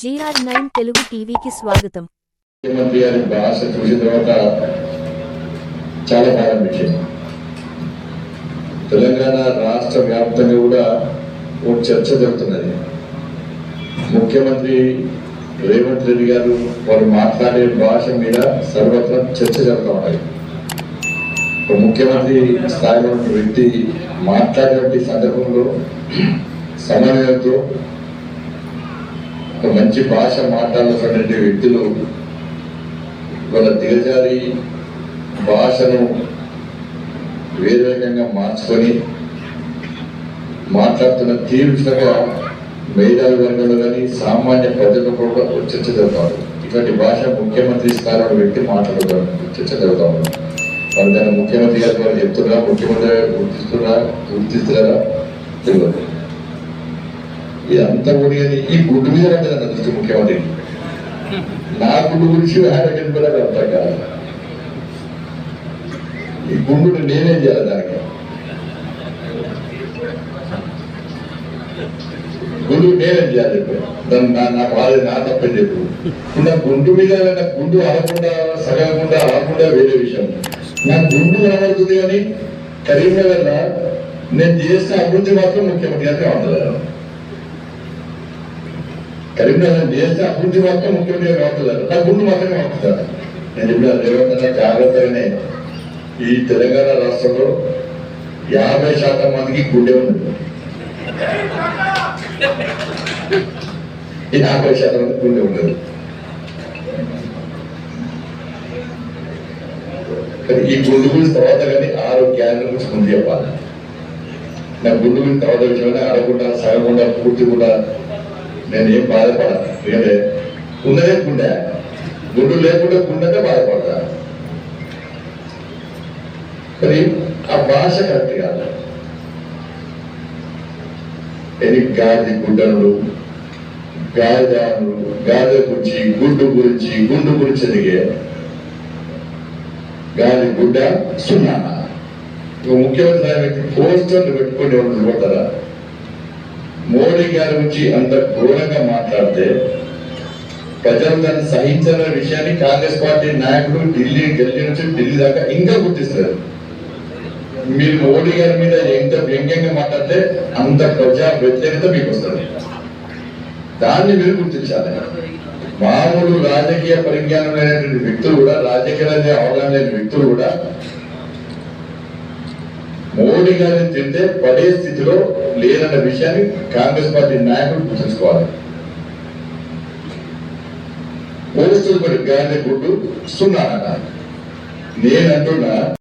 GR nine Telugu టీవీకి స్వాగతం. ముఖ్యమంత్రి గారి భాష చూసిన తర్వాత చాలా బాగా అనిపించింది. తెలంగాణ రాష్ట్ర వ్యాప్తంగా కూడా ఓ చర్చ జరుగుతున్నది. ముఖ్యమంత్రి రేవంత్ రెడ్డి గారు వారు మాట్లాడే భాష మీద సర్వత్రా చర్చ జరుగుతూ ఉన్నాయి ముఖ్యమంత్రి స్థాయిలో వ్యక్తి మాట్లాడేటువంటి సందర్భంలో సమన్వయంతో ఒక మంచి భాష మాట్లాడుతున్నటువంటి వ్యక్తులు వాళ్ళ దిగజారి భాషను వేరే రకంగా మార్చుకొని మాట్లాడుతున్న తీవ్రంగా మేధావి వర్గంలో కానీ సామాన్య ప్రజలు కూడా చర్చ జరుగుతారు ఇటువంటి భాష ముఖ్యమంత్రి స్థాయిలో వ్యక్తి మాట్లాడుతారు చర్చ జరుగుతా ఉన్నారు మరి దాన్ని ముఖ్యమంత్రి గారు చెప్తున్నారా? ముఖ్యమంత్రి గారు గుర్తిస్తున్నా గుర్తిస్తున్నారా? తెలియదు. ఇదంతా కూడా ఈ గుడ్డు మీద పడ్డది నా దృష్టి ముఖ్యమంత్రి నా గుడ్డు గురించి ఆయన కూడా అర్థం కాదు ఈ గుండు నేనేం చేయాలి దానికి? గుండు నేనేం చేయాలి దాన్ని నా నా నా తప్పని చెప్పు. ఇలా నా గుండు మీద నా గుండు అలకుండా సగలకుండా అలకుండా వేరే విషయం. నా గుండు కనబడుతుంది కానీ కరీంనగర్లో నేను చేసిన అభివృద్ధి మాత్రం ముఖ్యమంత్రి గారికి అందలేదు కరీంనగర్ చేస్తే అభివృద్ధి మాత్రం ముఖ్యమంత్రి గారు అవుతున్నారు నా గుండు మాత్రమే అవుతున్నారు నేను చెప్పిన రేవంత్ అన్న జాగ్రత్తగానే ఈ తెలంగాణ రాష్ట్రంలో యాభై శాతం మందికి గుండె ఉంది యాభై శాతం మంది గుండె ఉండదు కానీ ఈ గుండు గురించి తర్వాత కానీ ఆరోగ్యాన్ని గురించి ముందు చెప్పాలి. నా గుండు గురించి తర్వాత విషయమైనా అడగకుండా సగకుండా పూర్తి కూడా నేను ఏం బాధపడను. ఎందుకంటే ఉన్నదే గుండె గుండు లేకుండా గుండెనే బాధపడతా. కానీ ఆ భాష కరెక్ట్ కాదు. ఎన్ని గాది గుడ్డలు గాదాలు గాద గురించి గుడ్డు గురించి గుండు గురించి ఎదిగే గాలి గుడ్డ సున్నా ముఖ్యమంత్రి పోస్టర్లు పెట్టుకుని ఎవరు మోడీ గారి గురించి అంత ఘోరంగా మాట్లాడితే ప్రజలు దాన్ని సహించాలనే విషయాన్ని కాంగ్రెస్ పార్టీ నాయకులు ఢిల్లీ ఢిల్లీ నుంచి ఢిల్లీ దాకా ఇంకా గుర్తిస్తారు. మీరు మోడీ గారి మీద ఎంత వ్యంగ్యంగా మాట్లాడితే అంత ప్రజా వ్యతిరేకత మీకు వస్తుంది. దాన్ని మీరు గుర్తించాలి. మామూలు రాజకీయ పరిజ్ఞానం లేనటువంటి వ్యక్తులు కూడా రాజకీయ అవగాహన లేని వ్యక్తులు కూడా మోడీ గారిని తింటే పడే స్థితిలో లేదన్న విషయాన్ని కాంగ్రెస్ పార్టీ నాయకులు గుర్తుంచుకోవాలి. పోలీసులు మరి గాలి గుడ్డు సున్నా నేనంటున్నా